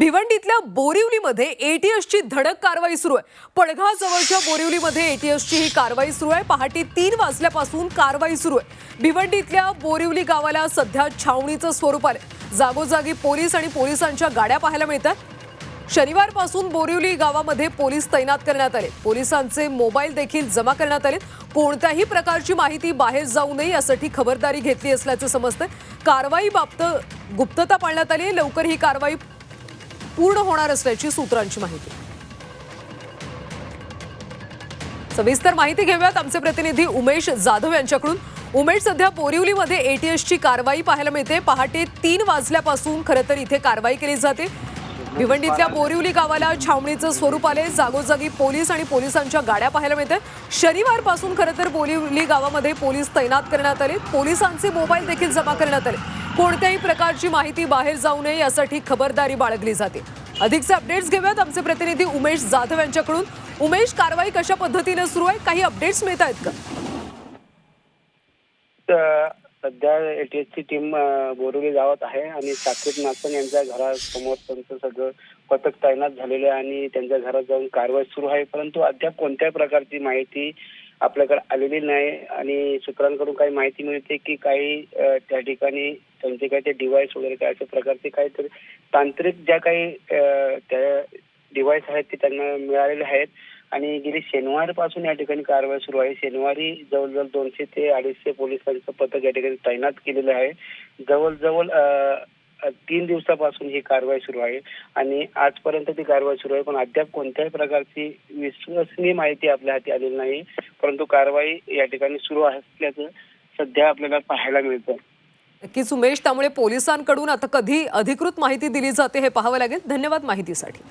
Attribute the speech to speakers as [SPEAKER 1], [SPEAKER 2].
[SPEAKER 1] भिवंडीतल्या बोरिवलीमध्ये एटीएसची धडक कारवाई सुरू आहे. पडघाजवळच्या बोरिवलीमध्ये एटीएसची ही कारवाई सुरू आहे. पहाटे तीन वाजल्यापासून कारवाई सुरू आहे. भिवंडीतल्या बोरिवली गावाला सध्या छावणीचं स्वरूप आलं जागोजागी पोलीस आणि पोलिसांच्या गाड्या पाहायला मिळतात. शनिवारपासून बोरिवली गावामध्ये पोलीस तैनात करण्यात आले. पोलिसांचे मोबाईल देखील जमा करण्यात आले कोणत्याही प्रकारची माहिती बाहेर जाऊ नये यासाठी खबरदारी घेतली असल्याचं समजतं कारवाईबाबत गुप्तता पाळण्यात आली लवकर ही कारवाई पूर्ण होणार असल्याची सूत्रांची माहिती. सविस्तर माहिती घेऊयात आमचे प्रतिनिधी उमेश जाधव यांच्याकडून. उमेश सध्या बोरिवलीमध्ये एटीएसची कारवाई पाहायला मिळते. पहाटे तीन वाजल्यापासून खरं तर इथे कारवाई केली जाते. भिवंडीतल्या बोरिवली गावाला छावणीचं स्वरूप आले. जागोजागी पोलीस आणि पोलिसांच्या गाड्या पाहायला मिळतात शनिवारपासून खरं तर बोरिवली गावामध्ये पोलीस तैनात करण्यात आले. पोलिसांचे मोबाईल देखील जमा करण्यात आले. कोणत्याही प्रकारची माहिती बाहेर जाऊ नये यासाठी खबरदारी बाळगली जाते. अधिकचे अपडेट्स घेऊयात. आमचे प्रतिनिधी उमेश जाधव यांच्याकडून. उमेश कारवाई कशा पद्धतीने सुरू आहे? काही अपडेट्स मिळत आहेत का
[SPEAKER 2] सध्या एटीएसची टीम बोरिवली गावात आहे आणि साकेत नासन यांच्या घरासमोर त्यांचं सगळं पथक तैनात झालेलं आहे आणि त्यांच्या घरात जाऊन कारवाई सुरू आहे. परंतु अद्याप कोणत्याही प्रकारची माहिती आपल्याकडे आलेली नाही आणि सूत्रांकडून काही माहिती मिळते की काही त्या ठिकाणी त्यांचे काही ते डिव्हाइस वगैरे काय अशा प्रकारचे काहीतरी तांत्रिक ज्या काही त्या डिव्हाइस आहेत ते त्यांना मिळालेले आहेत. आणि गेली शनिवारपासून या ठिकाणी कारवाई सुरू आहे. शनिवारी जवळजवळ दोनशे ते अडीचशे पोलिसांचं पथक या ठिकाणी तैनात केलेलं आहे. जवळजवळ तीन दिवसापासून ही कारवाई सुरू आहे आणि आजपर्यंत ती कारवाई सुरू आहे. पण अद्याप कोणत्याही प्रकारची विश्वसनीय माहिती आपल्या हाती आलेली नाही. परंतु कारवाई या ठिकाणी सुरू असल्याचं सध्या आपल्याला पाहायला मिळतं
[SPEAKER 1] नक्कीच उमेश त्यामुळे पोलिसांकडून आता कधी अधिकृत माहिती दिली जाते हे पाहावं लागेल. धन्यवाद माहितीसाठी.